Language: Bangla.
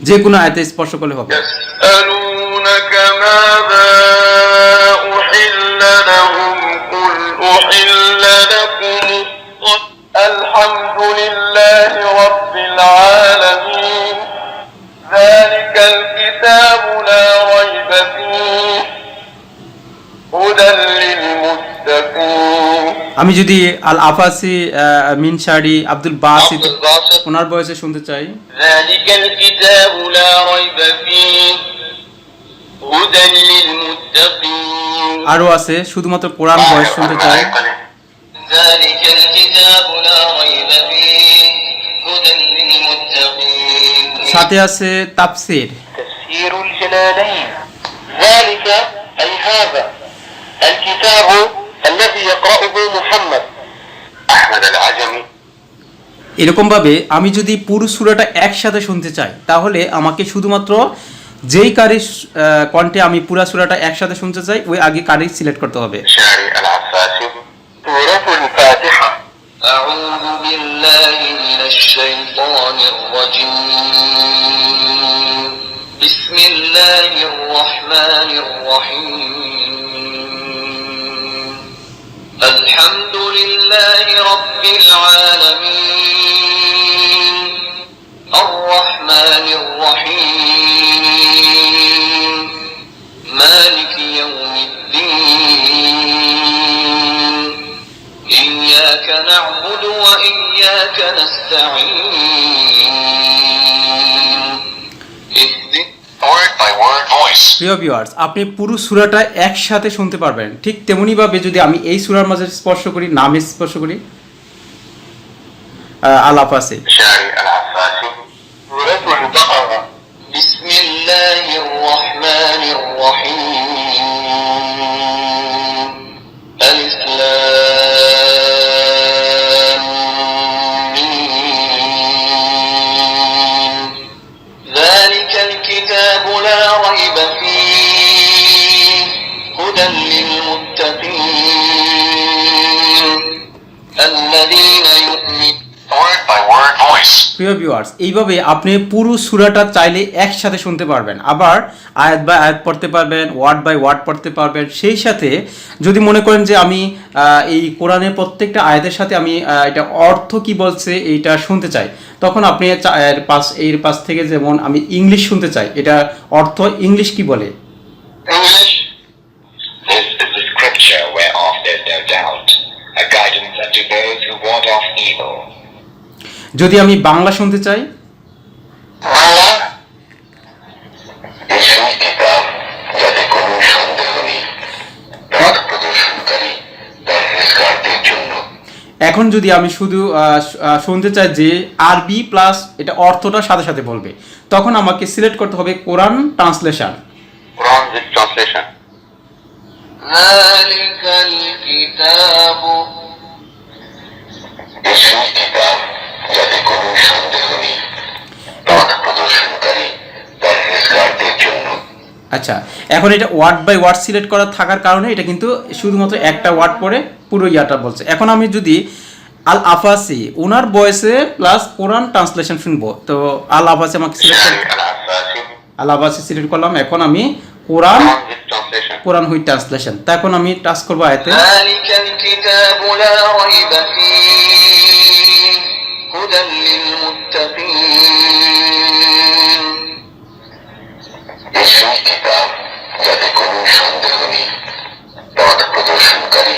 যে কোনো আয়াতে স্পর্শ করলে হবে يسألونك ماذا أحل لهم قل أحل لكم الطيب الحمد لله رب العالمين ذلك الكتاب لا ريب فيه هدى للمتقين আমি যদি আল আফাসি আহ, মিনসারি আব্দুল বাসিত عبد الباسط ওনার বয়সে শুনতে চাই ذلك الكتاب لا ريب فيه هدى للمتقين আরো আছে শুধুমাত্র কোরআন বয়স শুনতে চাই ذلك الكتاب لا ريب فيه هدى للمتقين সাথে আছে তাফসির تفسير الجلالين ذلك أي هذا الكتاب الذي يقرأه এরকম ভাবে আমি যদি পুরো সুরাটা একসাথে শুনতে চাই তাহলে আমাকে শুধুমাত্র যেই কারি আহ, কণ্ঠে আমি পুরা সুরাটা একসাথে শুনতে চাই ওই আগে কারি সিলেক্ট করতে হবে شعري العفاسي سورة الفاتحة أعوذ بالله من الشيطان الرجيم بسم الله الرحمن الرحيم الحمد لله رب العالمين الرحمن الرحيم مالك يوم الدين إياك نعبد وإياك نستعين اهدنا Word by word voice. প্রিয় ভিউয়ার্স আপনি পুরো সুরাটা একসাথে শুনতে পারবেন ঠিক তেমনি ভাবে যদি আমি এই সুরার মাঝে স্পর্শ করি নামে স্পর্শ করি আহ, আলাপ আছে شعري العفاسي سورة البقرة. بسم الله প্রিয় ভিউয়ার্স এইভাবে আপনি পুরো সুরাটা চাইলে একসাথে শুনতে পারবেন। আবার আয়াত বাই আয়াত পড়তে পারবেন ওয়ার্ড বাই ওয়ার্ড পড়তে পারবেন। সেই সাথে যদি মনে করেন যে আমি এই কোরআনের প্রত্যেকটা আয়াতের সাথে আমি এটা অর্থ কি বলছে এইটা শুনতে চাই। তখন আপনি এর পাশ এর পাশ থেকে যেমন আমি ইংলিশ শুনতে চাই। এটা অর্থ ইংলিশ কি বলে. যদি আমি বাংলা শুনতে চাই বাংলা এই সেই কিতাব যাতে কোনো সন্দেহ নেই পথ প্রদর্শনকারী পরহেজগারদের জন্য এখন যদি আমি শুধু আহ, শ- আহ, শুনতে চাই যে আরবি প্লাস এটা অর্থটা সাথে সাথে বলবে তখন আমাকে সিলেক্ট করতে হবে কোরআন ট্রান্সলেশন Quran with translation. ذلك الكتاب আচ্ছা এখন এটা ওয়ার্ড বাই ওয়ার্ড সিলেক্ট করা থাকার কারণে এটা কিন্তু শুধুমাত্র একটা ওয়ার্ড পরে পুরো ইয়াটা বলছে। এখন আমি যদি আল আফাসি ওনার বয়সে প্লাস কোরআন ট্রান্সলেশন শুনব। তো আল আফাসি আমাকে সিলেক্ট আল আফাসি। সিলেক্ট করলাম এখন আমি কোরআন কোরআন হুই ট্রান্সলেশন তা এখন আমি টাচ করব আয়তে। হুদাল লিল মুত্তাকিন কিতাব যাতে কোনো সন্দেহ নেই পথ প্রদর্শনকারী